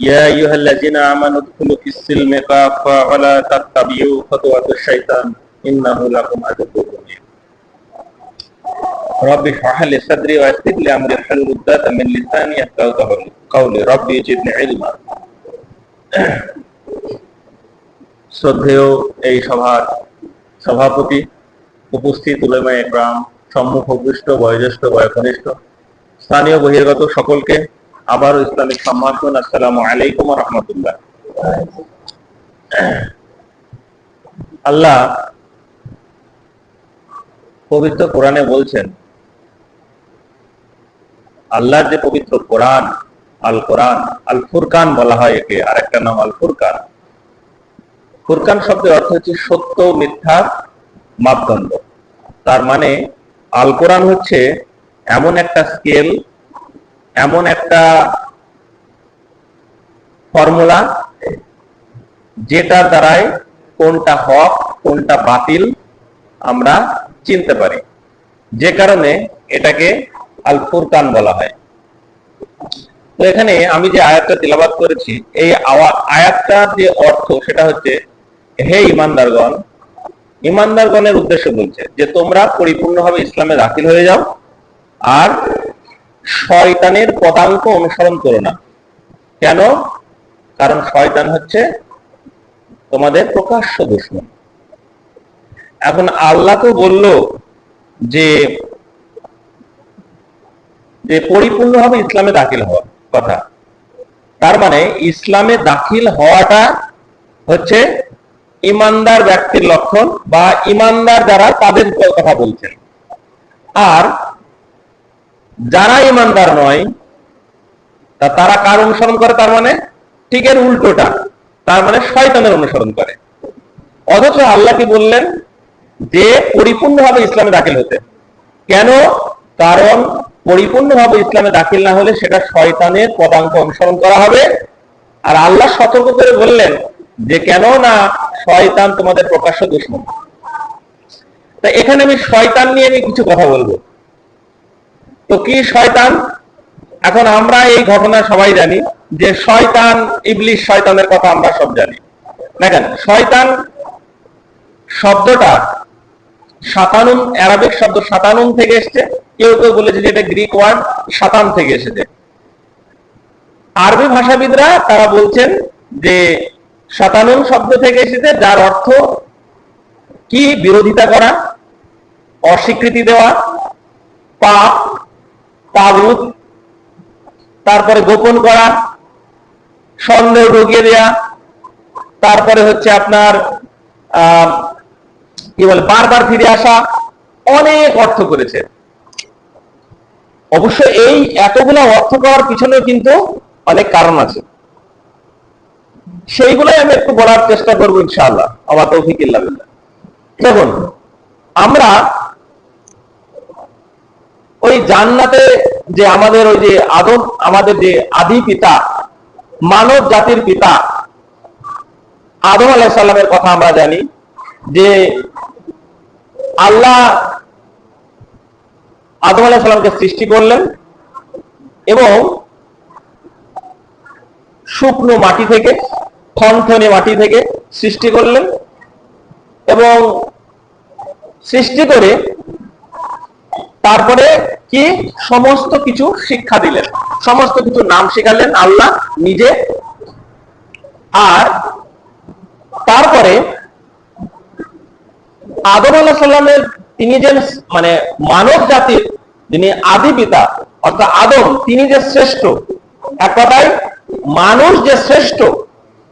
يا أيها الذين آمنوا ادخلوا في السلم كافة ولا تتبعوا خطوات الشيطان إنه لكم عدو مبين رب اشرح لي صدري ويسر لي أمري واحلل عقدة من لساني يفقهوا قولي ربي زدني علما শ্রদ্ধেয় এই সভার সভাপতি উপস্থিত উলেমায় গ্রাম সম্মুখ অভ্যিষ্ট বয়োজ্যেষ্ঠ বয়কনিষ্ঠ স্থানীয় বহির্গত সকলকে আবারও ইসলামিক সম্ভাষণ আসসালামু আলাইকুম রহমতুল্লাহ। আল্লাহ পবিত্র কোরআনে বলছেন, আল্লাহর যে পবিত্র কোরআন আল কোরআন আল ফুরকান বলা হয় একে আর একটা নাম আল ফুরকান ফুরকান শব্দের অর্থ হচ্ছে সত্য মিথ্যা মাপদণ্ড। তার মানে আল কোরআন হচ্ছে এমন একটা স্কেল এমন একটা ফর্মুলা যেটার দ্বারাই কোনটা হক, কোনটা বাতিল আমরা চিনতে পারি। যে কারণে এটাকে আল ফুরকান বলা হয়। তো এখানে আমি যে আয়াতটা তিলাবাত করেছি, এই আয়াতটার যে অর্থ সেটা হচ্ছে, হে ইমানদারগণ, ইমানদারগণের উদ্দেশ্য বলছে যে তোমরা পরিপূর্ণভাবে ইসলামে দাখিল হয়ে যাও, আর শয়তানের পদাঙ্ক অনুসরণ করো না। কেন? কারণ শয়তান হচ্ছে তোমাদের প্রকাশ্য দুশ্মন। এখন আল্লাহ তো বলল যে যে পরিপূর্ণভাবে ইসলামে দাখিল হওয়া কথা। তার মানে ইসলামে দাখিল হওয়াটা হচ্ছে ইমানদার ব্যক্তির লক্ষণ বা ইমানদার যারা তাদের কথা বলছেন। আর যারা ইমানদার নয়, তা তারা কার অনুসরণ করে? তার মানে ঠিক এর উল্টোটা। তার মানে শয়তানের অনুসরণ করে। অথচ আল্লাহ কি বললেন? যে পরিপূর্ণভাবে ইসলামে দাখিল হতে। কেন? কারণ পরিপূর্ণভাবে ইসলামে দাখিল না হলে সেটা শয়তানের পদাঙ্ক অনুসরণ করা হবে। আর আল্লাহ সতর্ক করে বললেন যে কেন না শয়তান তোমাদের প্রকাশ্য দুশ্মন? তা এখানে আমি শয়তান নিয়ে আমি কিছু কথা বলব। তো কি শয়তান? এখন আমরা এই ঘটনা সবাই জানি যে শয়তান, ইবলিশ শয়তানের কথা আমরা সব জানি। দেখেন শয়তান শব্দটা সাতানুন, অ্যারাবিক শব্দ সাতানুন থেকে এসছে। কেউ কেউ বলেছে যে এটা গ্রিক ওয়ার্ড, সাতান থেকে এসেছে। আরবি ভাষাবিদরা তারা বলছেন যে সাতানুন শব্দ থেকে এসেছে, যার অর্থ কি? বিরোধিতা করা, অস্বীকৃতি দেওয়া, পাপ তাগুত তারপরে গোপন করা, সন্দেহ ঢুকিয়ে দেয়া, তারপরে হচ্ছে আপনার কি বলে, বারবার ফিরে আসা, অনেক অর্থ করেছে অবশ্য এই এতগুলো অর্থ করার পিছনে কিন্তু অনেক কারণ আছে। সেইগুলোই আমি একটু বলার চেষ্টা করব, ইনশাআল্লাহ। আমার তৌফিক দেখুন, আমরা ওই জান্নাতে যে আমাদের ওই যে আদম, আমাদের যে আদি পিতা, মানব জাতির পিতা, আদম আলাহিসাল্লামের কথা আমরা জানি যে আল্লাহ আদম আলাহিসাল্লামকে সৃষ্টি করলেন এবং শুকনো মাটি থেকে, থনথনে মাটি থেকে সৃষ্টি করলেন এবং সৃষ্টি করে তারপরে কি? সমস্ত কিছু শিক্ষা দিলেন। সমস্ত কিছু নাম শেখালেন আল্লাহ নিজে। আর তারপরে আদম আল্লাহ সাল্লামের তিনি যে মানে মানব জাতির যিনি আদি পিতা, অর্থাৎ আদম, তিনি যে শ্রেষ্ঠ, এক কথায় মানুষ যে শ্রেষ্ঠ,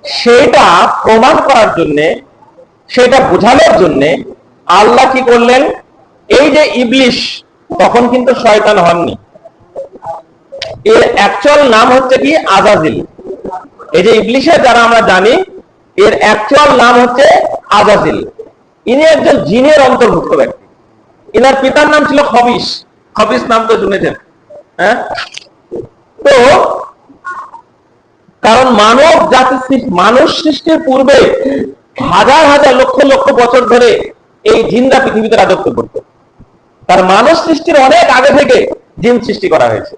সেটা প্রমাণ করার জন্য, সেটা বোঝানোর জন্য আল্লাহ কি করলেন? এই যে ইবলিশ তখন কিন্তু শয়তান হননি। এর অ্যাকচুয়াল নাম হচ্ছে কি? আজাজিল। এই যে ইবলিশের যারা আমরা জানি, এর অ্যাকচুয়াল নাম হচ্ছে আজাজিল। ইনি একজন জিনের অন্তর্ভুক্ত ব্যক্তি। ইনার পিতার নাম ছিল খবিস খবিস নাম তো শুনেছেন। হ্যাঁ? তো কারণ মানব জাতি মানুষ সৃষ্টির পূর্বে হাজার হাজার লক্ষ লক্ষ বছর ধরে এই জিনরা পৃথিবীতে রাজত্ব করত। তার মানুষ সৃষ্টির অনেক আগে থেকে জিন সৃষ্টি করা হয়েছে।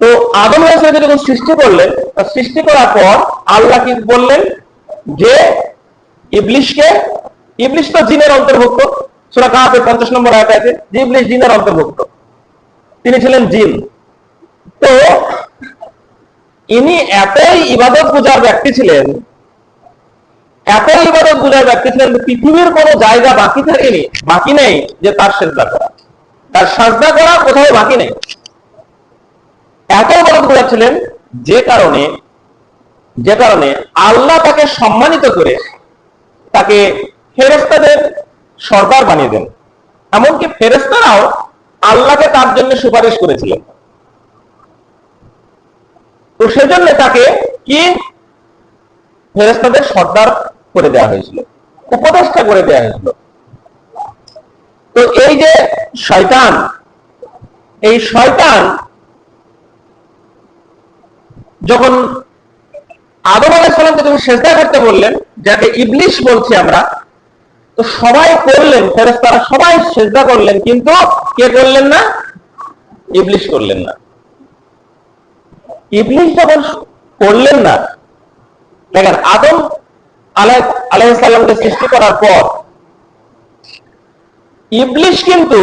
তো আদম আলাইহিসসালামকে যখন সৃষ্টি করলেন সৃষ্টি করার পর আল্লাহ কি বললেন যে, ইবলিশকে, ইবলিশ তো জিনের অন্তর্ভুক্ত, সূরা কাহাফের 50 নম্বর আয়াতে আছে, যে ইবলিশ জিনের অন্তর্ভুক্ত, তিনি ছিলেন জিন। তো ইনি এতই ইবাদত পূজার ব্যক্তি ছিলেন এতই ইবাদত পূজার ব্যক্তি ছিলেন পৃথিবীর কোন জায়গা বাকি থাকেনি, বাকি নেই যে তার সেজদা করা। তার সাজদা করা কোথাও বাকি নেই। এত ইবাদত ছিলেন যে কারণে যে কারণে আল্লাহ তাকে সম্মানিত করে তাকে ফেরেস্তাদের সরকার বানিয়ে দেন। এমনকি ফেরেস্তারাও আল্লাহকে তার জন্য সুপারিশ করেছিলেন। তো সেজন্য তাকে কি? ফেরেস্তাদের সর্দার করে দেওয়া হয়েছিল, উপদেষ্টা করে দেওয়া হয়েছিল। তো এই যে শয়তান, এই শয়তান যখন আদম আলাইসালামকে যখন সেজদা করতে বললেন, যাকে ইবলিশ বলছি আমরা, তো সবাই করলেন ফেরেস্তারা সবাই সেজদা করলেন, কিন্তু কে করলেন না? ইবলিশ করলেন না। ইবলিশ যখন করলেন না দেখেন আদম আলাইসাল্লামকে সৃষ্টি করার পর ইবলিশ কিন্তু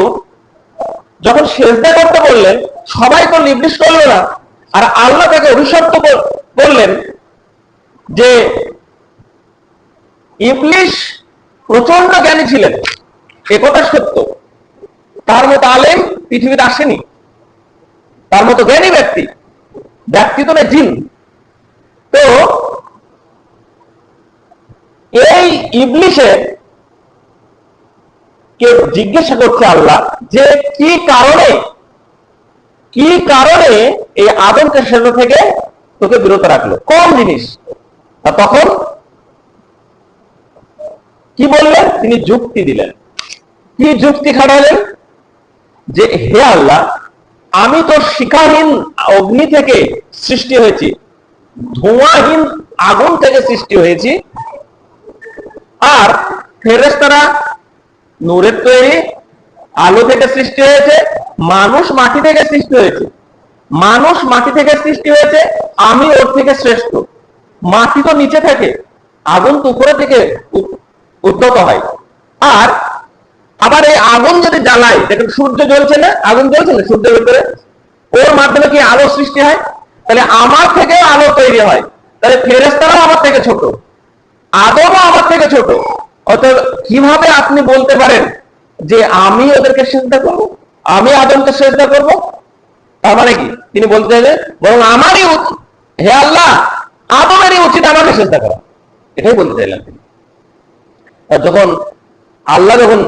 যখন সেজদা করতে বললেন, সবাই করল ইবলিশ করল না, আর আল্লাহ তাকে অভিশপ্ত করলেন যে ইবলিশ প্রচণ্ড জ্ঞানী ছিলেন। একথা সত্য। তার মতো আলেম পৃথিবীতে আসেনি। তার মতো জ্ঞানী ব্যক্তি। ব্যক্তি তো জিন। তো এই ইবলিশে কে জিজ্ঞাসা করছে আল্লাহ যে কি কারণে কি কারণে এই আদমকে সেজা থেকে তোকে বিরত রাখল? কোন জিনিস? তখন কি বললেন? তিনি যুক্তি দিলেন। কি যুক্তি খাটালেন? যে হে আল্লাহ, আমি তো শিকারহীন অগ্নি থেকে সৃষ্টি হয়েছি, ধোঁয়াহীন আগুন থেকে সৃষ্টি হয়েছি আর ফেরেস্তারা নূরের তৈরি, আলো থেকে সৃষ্টি হয়েছে, মানুষ মাটি থেকে সৃষ্টি হয়েছে। মানুষ মাটি থেকে সৃষ্টি হয়েছে, আমি ওর থেকে শ্রেষ্ঠ। মাটি তো নিচে থাকে, আগুন উপরে থেকে উদ্যত হয়। আর আবার এই আগুন যদি জ্বালায়, দেখেন সূর্য জ্বলছে না, আগুন জ্বলছে না সূর্যের ভিতরে ওর মাধ্যমে কি আলো সৃষ্টি হয়? তাহলে আমার থেকে আলো তৈরি হয়। তাহলে ফেরেস্তারাও আমার থেকে ছোট। আদমও আমার থেকে ছোট। অতএব কীভাবে আপনি বলতে পারেন যে আমি ওদেরকে চিন্তা করব? আমি আদমকে চেষ্টা করব? তার মানে কি? তিনি বলতে চাইলেন, বরং আমারই হে আল্লাহ, আদমেরই উচিত আমাকে চেষ্টা করা। এটাই বলতে চাইলেন তিনি। যখন আল্লাহ যখন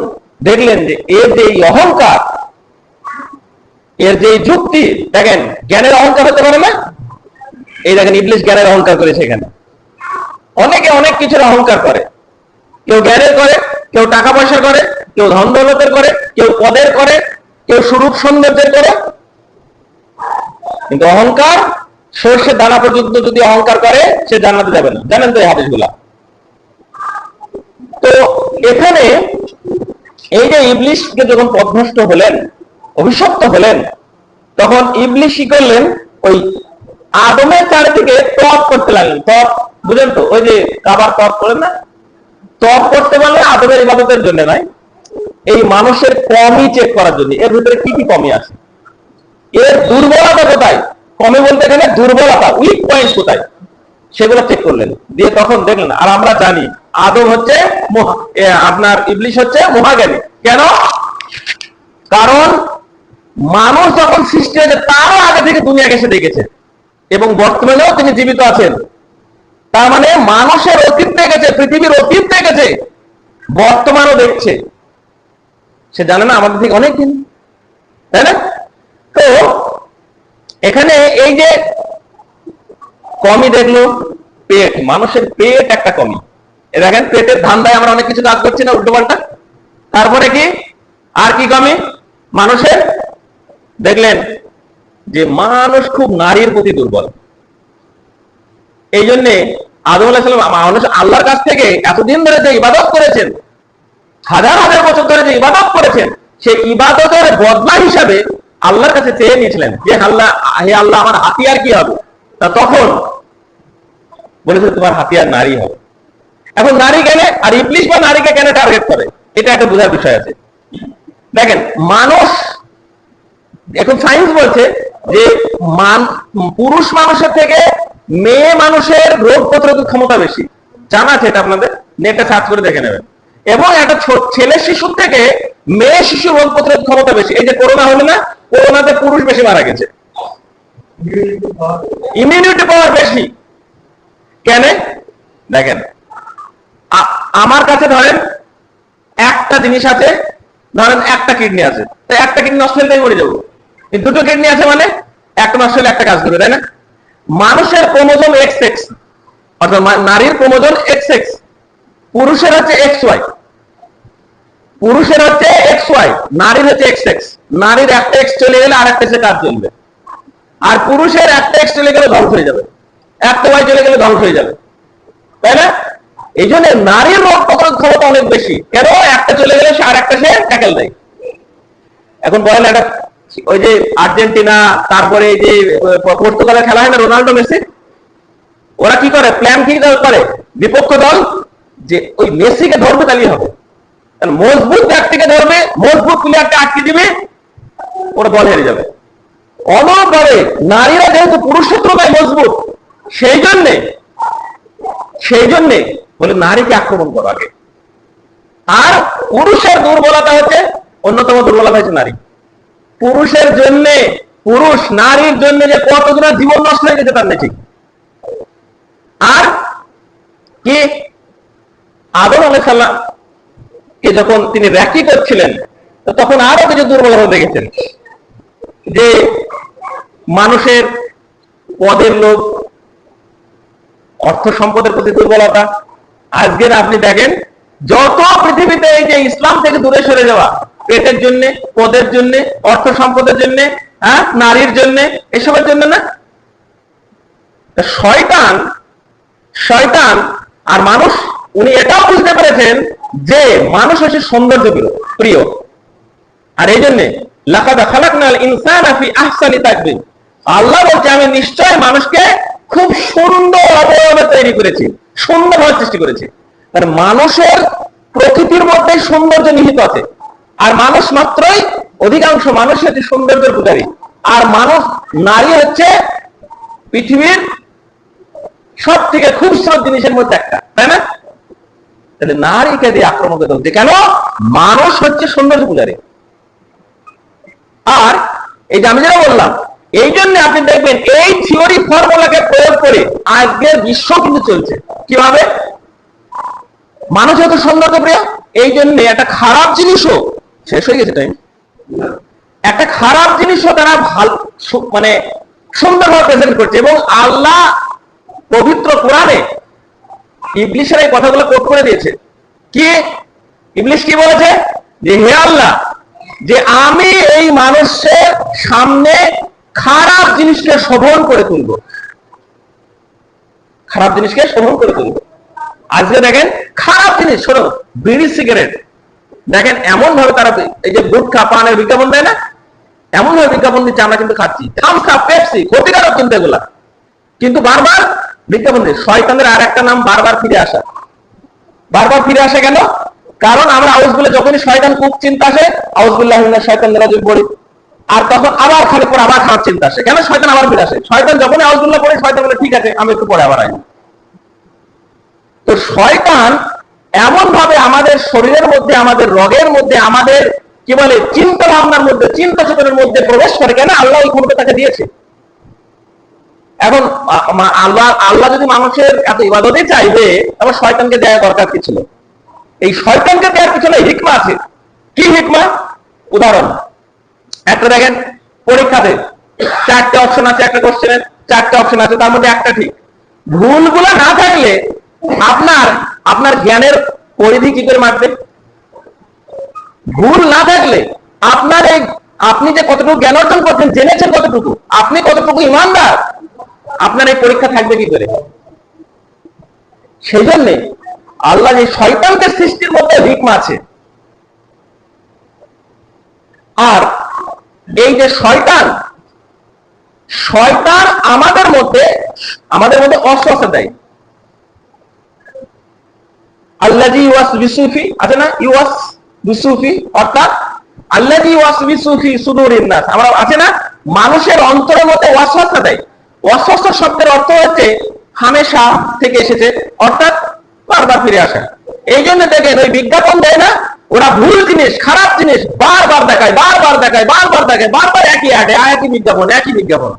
দেখলেন যে এর যে অহংকার, এর যে যুক্তি, দেখেন, জ্ঞানের অহংকার হতে পারে না? এই দেখেন ইবলিশ জ্ঞানের অহংকার করেছে এখানে। অনেকে অনেক কিছুর অহংকার করে। কেউ জ্ঞানের করে, কেউ টাকা পয়সা করে, কেউ ধন দৌলতের করে, কেউ পদের করে, কেউ স্বরূপ সৌন্দর্যের করে। কিন্তু অহংকার সর্ষের দানা পর্যন্ত যদি অহংকার করে, সে জানাতে যাবে না। জানেন তো এই হাদিসগুলা? তো এখানে এই যে ইবলিশকে যখন পদভ্রষ্ট হলেন, অভিশপ্ত হলেন, তখন ইবলিশ কি করলেন ওই আদমের চারিদিকে তপ করতে লাগলেন। তপ বুঝলেন তো? ওই যে কাবার তপ করেন না? তপ করতে পারলে আদমের ইবাদতের জন্য নয়, এই মানুষের কমই চেক করার জন্য। এর ভিতরে কি কি কমি আছে? এর দুর্বলতা কোথায়? কমে বলতে গেলে দুর্বলতা উইক পয়েন্ট কোথায়? সেগুলো চেক করলেন। দিয়ে তখন দেখলেন, আর আমরা জানি আদম হচ্ছে আপনার ইবলিশ হচ্ছে মহাজ্ঞানী। কেন? কারণ মানুষ যখন সৃষ্টি হয়েছে, তারও আগে থেকে দুনিয়াকে সে দেখেছে। এবং বর্তমানেও তিনি জীবিত আছেন। তার মানে মানুষের অতীত দেখেছে, পৃথিবীর অতীত দেখেছে, বর্তমানও দেখছে। সে জানে না আমাদের থেকে অনেক দিন, তাই না? তো এখানে এই যে কমি দেখল, পেট, মানুষের পেট একটা কমি। দেখেন, পেটের ধান্দায় আমরা অনেক কিছু কাজ করছি না, উল্টো পাল্টা। তারপরে কি? আর কি কমি? মানুষের, দেখলেন যে মানুষ খুব নারীর প্রতি দুর্বল। এই জন্যে আদম আলাহিসাল্লাম মানুষ আল্লাহর কাছ থেকে এতদিন ধরে যে ইবাদত করেছেন, হাজার হাজার বছর ধরে যে ইবাদত করেছেন, সেই ইবাদতের বদলা হিসাবে আল্লাহর কাছে চেয়ে নিয়েছিলেন যে, আল্লাহ, হে আল্লাহ, আমার হাতিয়ার কি হবে? তা তখন বলেছে, তোমার হাতিয়ার নারী হবে। এখন নারী কেন, আর ইবলিশ বা নারীকে কেন টার্গেট করে? এটা একটা বোঝার বিষয় আছে। দেখেন, মানুষ, এখন সায়েন্স বলছে যে, মান, পুরুষ মানুষের থেকে মেয়ে মানুষের রোগ প্রতিরোধক ক্ষমতা বেশি। জানা আছে এটা আপনাদের? নেটে সার্চ করে দেখে নেবেন। এবং একটা ছেলে শিশুর থেকে মেয়ে শিশু রোগ প্রতিরোধ ক্ষমতা বেশি। এই যে করোনা হলো না, করোনাতে পুরুষ বেশি মারা গেছে। ইমিউনিটি পাওয়ার বেশি। কেন? দেখেন আমার কাছে ধরেন একটা জিনিস আছে, ধরেন একটা কিডনি আছে। তো একটা কিডনি নষ্ট হলে তাই মরে যাব। দুটো কিডনি আছে মানে একটা নষ্ট হলে একটা কাজ করবে, তাই না? মানুষের ক্রোমোজোম এক্স এক্স, অর্থাৎ নারীর ক্রোমোজোম এক্স এক্স, পুরুষের হচ্ছে এক্স ওয়াই, পুরুষের হচ্ছে এক্স ওয়াই, নারীর হচ্ছে এক্স এক্স, নারীর একটা এক্স চলে গেলে আর একটা কাজ চলবে। আর পুরুষের একটা এক্স চলে গেলে ধ্বংস হয়ে যাবে, একটা ওয়াই চলে গেলে ধ্বংস হয়ে যাবে, তাই না? এই জন্য নারীর রোগ প্রতিরোধ ক্ষমতা অনেক বেশি। কেন? একটা চলে গেলে সে আর একটা সে ট্যাকেল দেয়। এখন বলেন একটা ওই যে আর্জেন্টিনা, তারপরে এই যে পর্তুগালের খেলা হয় না রোনাল্ডো মেসি? ওরা কি করে? প্ল্যান কি করে? বিপক্ষ দল? যে ওই মেসিকে ধরবে তাহলেই হবে। তাহলে মজবুত ব্যক্তিকে ধরবে, মজবুত প্লেয়ারকে আটকে দিবে, ওরা দল হেরে যাবে। অনবরে নারীরা যেহেতু পুরুষ শত্রুতায় মজবুত, সেই জন্যে সেই জন্যে বলে নারীকে আক্রমণ করো আগে। আর পুরুষের দুর্বলতা হচ্ছে, অন্যতম দুর্বলতা হচ্ছে নারী। পুরুষের জন্য, পুরুষ নারীর জন্য যে কতগুলো জীবন নষ্ট হয়ে গেছে তার নেই ঠিক। আর কি? আদম আলাই সাল্লাম কে যখন তিনি র্যাকি করছিলেন তখন আরও কিছু দুর্বলতা দেখেছেন। যে মানুষের পদের লোভ, অর্থ সম্পদের প্রতি দুর্বলতা। আজকের আপনি দেখেন, যত পৃথিবীতে এই যে ইসলাম থেকে দূরে সরে যাওয়া পেটের জন্য, পদের জন্য, অর্থ সম্পদের জন্য হ্যাঁ নারীর জন্য, এসবের জন্য না। শয়তান শয়তান আর মানুষ, উনি এটাও বুঝতে পেরেছেন যে মানুষ হচ্ছে সৌন্দর্য প্রিয়- আর এই জন্যে, লাকাদা খালাকনাল ইনসান ফি আহসানি আল্লাহ বলছে, আমি নিশ্চয় মানুষকে খুব সুন্দর অবয়বে তৈরি করেছি, সুন্দরভাবে সৃষ্টি করেছি। তার মানুষের প্রকৃতির মধ্যে সৌন্দর্য নিহিত আছে। আর মানুষ মাত্রই অধিকাংশ মানুষ হচ্ছে সৌন্দর্যের পূজারী। আর মানুষ, নারী হচ্ছে পৃথিবীর সব থেকে খুব সব জিনিসের মধ্যে একটা, তাই না? তাহলে নারীকে দিয়ে আক্রমণ করতে হচ্ছে কেন? মানুষ হচ্ছে সৌন্দর্য পূজারী। আর এই যে আমি যেটা বললাম, এই জন্য আপনি দেখবেন এই থিওরি ফর্মুলাকে প্রয়োগ করে আজকের বিশ্ব কিন্তু চলছে। কীভাবে? মানুষ যত সৌন্দর্য প্রিয়, এই জন্য একটা খারাপ জিনিসও শেষ হয়ে গেছে টাইম একটা খারাপ জিনিসও তারা ভালো মানে সুন্দরভাবে প্রেজেন্ট করছে এবং আল্লাহ পবিত্র কোরআনে ইবলিশের এই কথাগুলো কোট করে দিয়েছে। কি? ইবলিশ কি বলেছে? যে হে আল্লাহ, যে আমি এই মানুষের সামনে খারাপ জিনিসকে শোভন করে তুলব। খারাপ জিনিসকে শোভন করে তুলব। আজকে দেখেন, খারাপ জিনিস, শোনো, বিড়ি সিগারেট দেখেন এমন ভাবে তারা এই যে গুটখা পানের বিজ্ঞাপন দেয় না? এমন ভাবে বিজ্ঞাপন দিচ্ছে, আমরা কিন্তু খাচ্ছি। ক্ষতিকারক কিন্তু এগুলা। কিন্তু বারবার বিজ্ঞাপন দিয়ে। শয়তানের আর একটা নাম, বারবার ফিরে আসা। বারবার ফিরে আসে কেন? কারণ আমরা আউসগুলো যখনই শয়তান খুব চিন্তা আসে আউসগুল্লাহ শয়তান রাজু পড়ি। আর তখন আবার খালি পরে আবার খাওয়ার চিন্তা আসে। কেন শয়তান আবার ফিরে আসে? শয়তান যখনই আউসগুল্লাহ পড়ে, শয়তান বলে, ঠিক আছে, আমি একটু পরে আবার আই তো শয়তান এমন ভাবে আমাদের শরীরের মধ্যে, আমাদের রগের মধ্যে, আমাদের কি বলে চিন্তা ভাবনার মধ্যে চিন্তা চেতনের মধ্যে প্রবেশ করে কেন আল্লাহ ওই ক্ষমতা তাকে দিয়েছে? এখন আল্লাহ আল্লাহ যদি মানুষের এত ইবাদতই চাইবে, তাহলে শয়তানকে দেওয়া দরকার কি ছিল? এই শয়তানকে দেওয়ার পিছনে হিকমা আছে। কি হিকমা? উদাহরণ। একটা দেখেন, পরীক্ষাতে চারটে অপশন আছে, একটা কোশ্চেনের চারটে অপশন আছে, তার মধ্যে একটা ঠিক। ভুলগুলো না থাকলে আপনার আপনার জ্ঞানের পরিধি কি করে মারবে ভুল না থাকলে আপনার এই, আপনি যে কতটুকু জ্ঞান অর্জন করছেন, জেনেছেন কতটুকু, আপনি কতটুকু ইমানদার, আপনার এই পরীক্ষা থাকবে কি করে? সেই জন্যে আল্লাহ এই শয়তানকে সৃষ্টির মধ্যে হিকমা আছে আর এই যে শয়তান শয়তান আমাদের মধ্যে আমাদের মধ্যে অস্বস্থ দেয় আছে না? বিসুফি, অর্থাৎ বিসুফি আমরা, আছে না? মানুষের দেয়। শব্দের অর্থ হচ্ছে হামেশা থেকে এসেছে, অর্থাৎ বারবার ফিরে আসা। এই জন্য ওই বিজ্ঞাপন দেয় না, ওরা ভুল জিনিস, খারাপ জিনিস বারবার দেখায় বারবার দেখায় বারবার দেখায়, বারবার একই আটে, একই বিজ্ঞাপন একই বিজ্ঞাপন।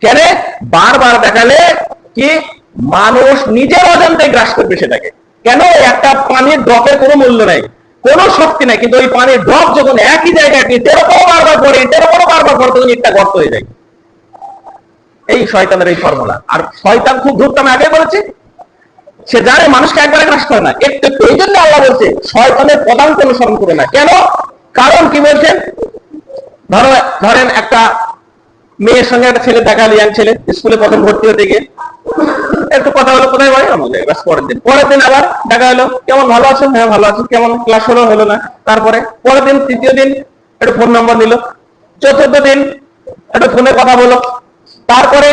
কেন? বারবার দেখালে কি? মানুষ নিজের অজান্তে গ্রাস করবে সেটাকে। কেন একটা পানির ড্রপের কোনো মূল্য নাই? কোনো শক্তি নাই, কিন্তু ওই পানির ড্রপ যখন একই জায়গায় তেরোটাও বারবার পড়ে তেরোটাও বারবার পড়ে তখন একটা গর্ত হয়ে যায়। এই শয়তানের এই ফর্মুলা। আর শয়তান খুব ধূর্ত, আমি আগে বলেছি, সে জানে মানুষকে একবারে গ্রাস করে না। একটু এই জন্য আল্লাহ বলছে, শয়তানের পদাঙ্ক অনুসরণ করে না। কেন? কারণ কি বলছেন? ধরো, ধরেন একটা মেয়ের সঙ্গে একটা ছেলে দেখা ইয়াং ছেলে, স্কুলে প্রথম ভর্তি হতে গিয়ে। একটু কথা হলো, কোথায় ভাই? আমাদের পরের দিন। পরের দিন আবার দেখা হলো। কেমন, ভালো আছো হ্যাঁ ভালো আছো। কেমন ক্লাস হলো হলো না? তারপরে পরের দিন, তৃতীয় দিন, একটু ফোন নম্বর নিল। চতুর্থ দিন, একটু ফোনে কথা বলো। তারপরে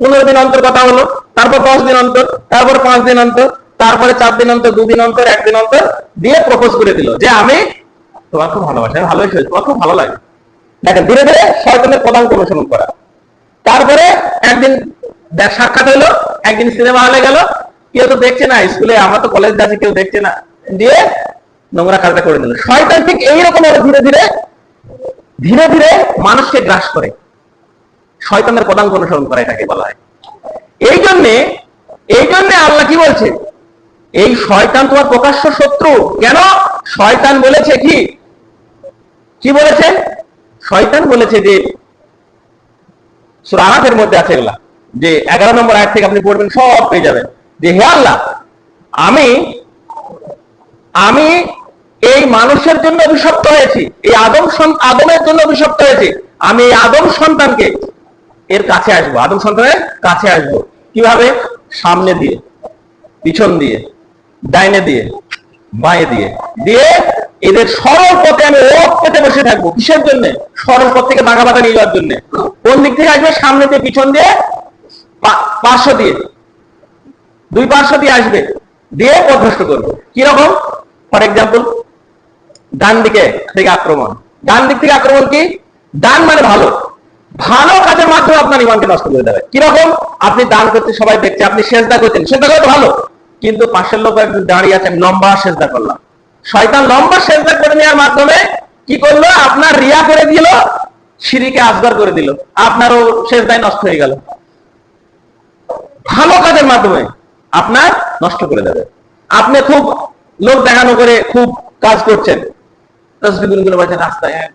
পনেরো দিন অন্তর কথা হলো তারপর দশ দিন অন্তর, তারপর পাঁচ দিন অন্তর, তারপরে চার দিন অন্তর, দুদিন অন্তর একদিন অন্তর দিয়ে প্রপোজ করে দিল যে আমি তোমার খুব ভালোবাসি ভালোই হয়েছে তোমার খুব ভালো লাগে। দেখেন, ধীরে ধীরে শয়তানের পদাঙ্ক অনুসরণ করা। তারপরে একদিন সাক্ষাৎ হলো একদিন সিনেমা হলে গেল, কেউ তো দেখছে না, স্কুলে আমরা তো কলেজ যাচ্ছি, কেউ দেখছে না। দিয়ে নোংরা কাজটা করে দিল। শয়তান ঠিক এইরকম ধীরে ধীরে ধীরে ধীরে মানুষকে গ্রাস করে। শয়তানের পদাঙ্ক অনুসরণ করা এটাকে বলা হয়। এই জন্যে এই জন্যে আল্লাহ কি বলছে? এই শয়তান তোমার প্রকাশ্য শত্রু। কেন? শয়তান বলেছে কি? কি বলেছে? শয়তান বলেছে যে, সূরা আরাফের মধ্যে আছে এগুলা। যে এগারো নম্বর আয়াত থেকে আপনি পড়বেন, সব পেয়ে যাবেন। যে হে আল্লাহ, আমি আমি এই মানুষের জন্য অভিশপ্ত হয়েছি, এই আদম আদমের জন্য অভিশপ্ত হয়েছি। আমি এই আদম সন্তানকে এর কাছে আসব, আদম সন্তানের কাছে আসব। কীভাবে? সামনে দিয়ে, পিছন দিয়ে, ডাইনে দিয়ে, বাঁয়ে দিয়ে। দিয়ে এদের সরল পথে আমি ওপ পেতে বসে থাকব। কিসের জন্য? সরল পথ থেকে বাঁকা বাঁকা নিয়ে যাওয়ার জন্য। কোন দিক থেকে আসবে? সামনে দিয়ে, পিছন দিয়ে পার্শ্ব দিয়ে। দুই পার্শ্ব দিয়ে আসবে। দিয়ে পথভ্রষ্ট করব। কীরকম? ফর এক্সাম্পল ডান দিকে থেকে আক্রমণ। ডান দিক থেকে আক্রমণ কি? ডান মানে ভালো। ভালো কাজের মাধ্যমে আপনার ইমানকে নষ্ট করে দেবে। কীরকম? আপনি দান করতে সবাই দেখছে, আপনি সেজদা করছেন। সেজদা করে তো ভালো। কিন্তু পাশের লোক একজন দাঁড়িয়ে আছে লম্বা সেজদা করলাম। শয়তান লম্বা সেজদা করে নেওয়ার মাধ্যমে কি করল? আপনার রিয়া করে দিল, সিঁড়িকে আসগার করে দিল। আপনারও সেজদায় নষ্ট হয়ে গেল। ভালো কাজের মাধ্যমে আপনার নষ্ট করে দেবে। আপনি খুব লোক দেখানো করে খুব কাজ করছেন। রাস্তায়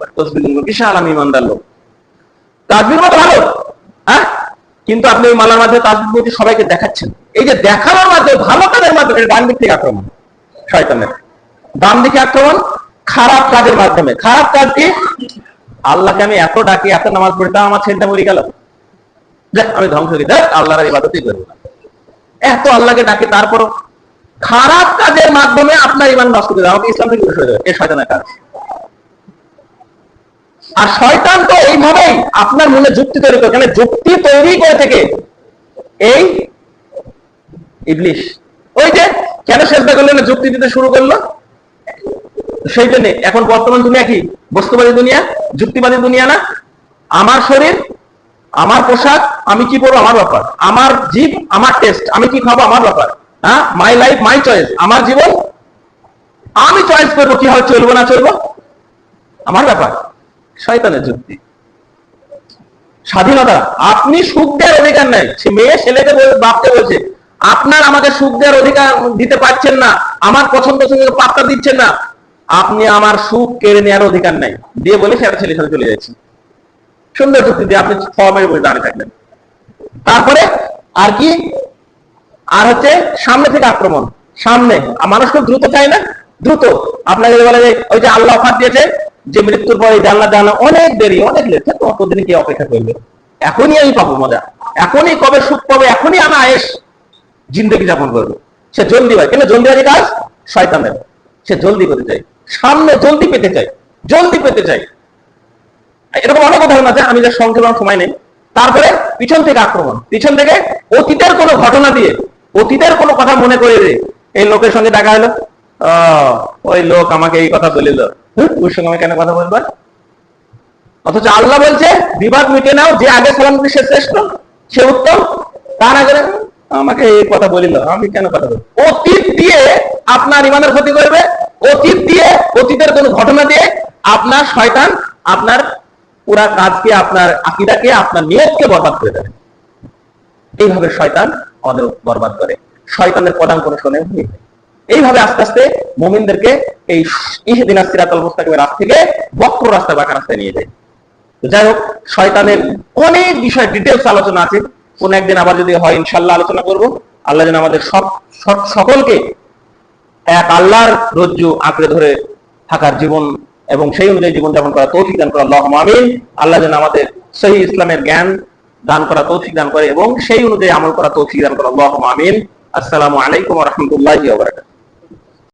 বিশাল আমি ইমানদার লোক। ভালো হ্যাঁ? কিন্তু আপনি ওই মালার মাধ্যমে সবাইকে দেখাচ্ছেন। এই যে দেখানোর মাধ্যমে, ভালো কাজের মাধ্যমে ডান দিক থেকে আক্রমণ আক্রমণ, খারাপ কাজের মাধ্যমে। খারাপ কাজ কি? আল্লাহকে আমি এত ডাকি, এত নামাজ পড়ি, তাও আমার ছেলেটা মরে গেল। আমি ধ্বংস করি দেখ, আল্লাহর ইবাদতই করব না। এত আল্লাহকে ডাকে তারপর খারাপ কাজের মাধ্যমে আপনার ইমান নষ্ট করে আমাকে ইসলাম থেকে উঠে এ শয়তানের কাজ। আর শয়তান তো এইভাবেই আপনার মনে যুক্তি তৈরি করে কেন যুক্তি তৈরি করে থেকে এই ইবলিশ। ওই যে, কেন চেষ্টা করলেন যুক্তি দিতে শুরু করল? সেই জন্য, এখন বর্তমান দুনিয়া কি? বস্তুবাদী দুনিয়া? যুক্তিবাদী দুনিয়া না? আমার শরীর আমার পোশাক, আমি কি পরবো? আমার ব্যাপার। আমার জীব, আমার টেস্ট আমি কি খাব? আমার ব্যাপার। হ্যাঁ? মাই লাইফ মাই চয়েস আমার জীবন, আমি চয়েস করব কীভাবে চলবো, না চলবো? আমার ব্যাপার। শয়তানের যুক্তি। স্বাধীনতা। আপনি সুখ দেওয়ার অধিকার নাই। সে মেয়ে ছেলেকে বাপকে বলছে, আপনার আমাকে সুখ দেওয়ার অধিকার দিতে পারছেন না। আমার পছন্দ পাত্তা দিচ্ছেন না। আপনি আমার সুখ কেড়ে নেওয়ার অধিকার নাই। দিয়ে বলে সে ছেলে সাথে চলে যাচ্ছে। সুন্দর যুক্তি দিয়ে আপনি ফর্মের উপরে দাঁড়িয়ে থাকবেন তারপরে আর কি? আর হচ্ছে সামনে থেকে আক্রমণ। সামনে। মানুষ খুব দ্রুত চায় না? দ্রুত। আপনাকে বলে যে ওই যে আল্লাহ অফার দিয়েছে, যে মৃত্যুর পরে জানলা জানা অনেক দেরি, অনেক লেট। কতদিন কি অপেক্ষা করবে। এখনই আমি পাবো মজা। এখনই কবে সুখ পাবো, এখনই আমি আয়েস জিন্দগি যাপন করব। সে জলদি হয়। কেন? জলদি হয় কাজ? শয়তানের। সে জলদি পেতে চাই সামনে জলদি পেতে চাই জলদি পেতে চাই এরকম অনেক উদাহরণ আছে, আমি যে সংক্ষেপ আমার সময় নেই। তারপরে পিছন থেকে আক্রমণ। পিছন থেকে অতীতের কোনো ঘটনা দিয়ে, অতীতের কোনো কথা মনে করে দিয়ে এই লোকের সঙ্গে দেখা হলো। ওই লোক আমাকে এই কথা বলিল। ওর সঙ্গে আমি কেন কথা বলব? অথচ আল্লাহ বলছে, বিবাদ মিটে নাও, যে আগে সালাম সে শ্রেষ্ঠ, সে উত্তম, তার আগে আমাকে এই কথা বলিল। আমি কেন কথা বলব? অতীত দিয়ে আপনার ইমানের ক্ষতি করবে, অতীত দিয়ে অতীতের কোন ঘটনা দিয়ে আপনার শয়তান আপনার পুরা কাজকে আপনার আকিদাকে, আপনার নিয়তকে বরবাদ করে দেবে। এইভাবে শয়তান আমাদের বরবাদ করে। শয়তানের প্রধান কোনো শোনে এইভাবে আস্তে আস্তে মুমিনদেরকে এই ইহদিন সিরাতাল মুস্তাকিমের রাস্তা থেকে বক্র রাস্তা বাঁকা রাস্তায় নিয়ে যায়। যাই হোক, শয়তানের অনেক বিষয় ডিটেলস আলোচনা আছে। কোন একদিন আবার যদি হয় ইনশাল্লাহ আলোচনা করব। আল্লাহ যেন আমাদের সব- সকলকে এক আল্লাহর রজ্জু আঁকড়ে ধরে থাকার জীবন এবং সেই অনুযায়ী জীবনযাপন করা তৌফিক দান করা আল্লাহ আমিন। আল্লাহ যেন আমাদের সেই ইসলামের জ্ঞান দান করা তৌফিক দান করে এবং সেই অনুযায়ী আমল করা তৌফিক দান করা আল্লাহ আমিন। আসসালামু আলাইকুম রহমতুল্লাহ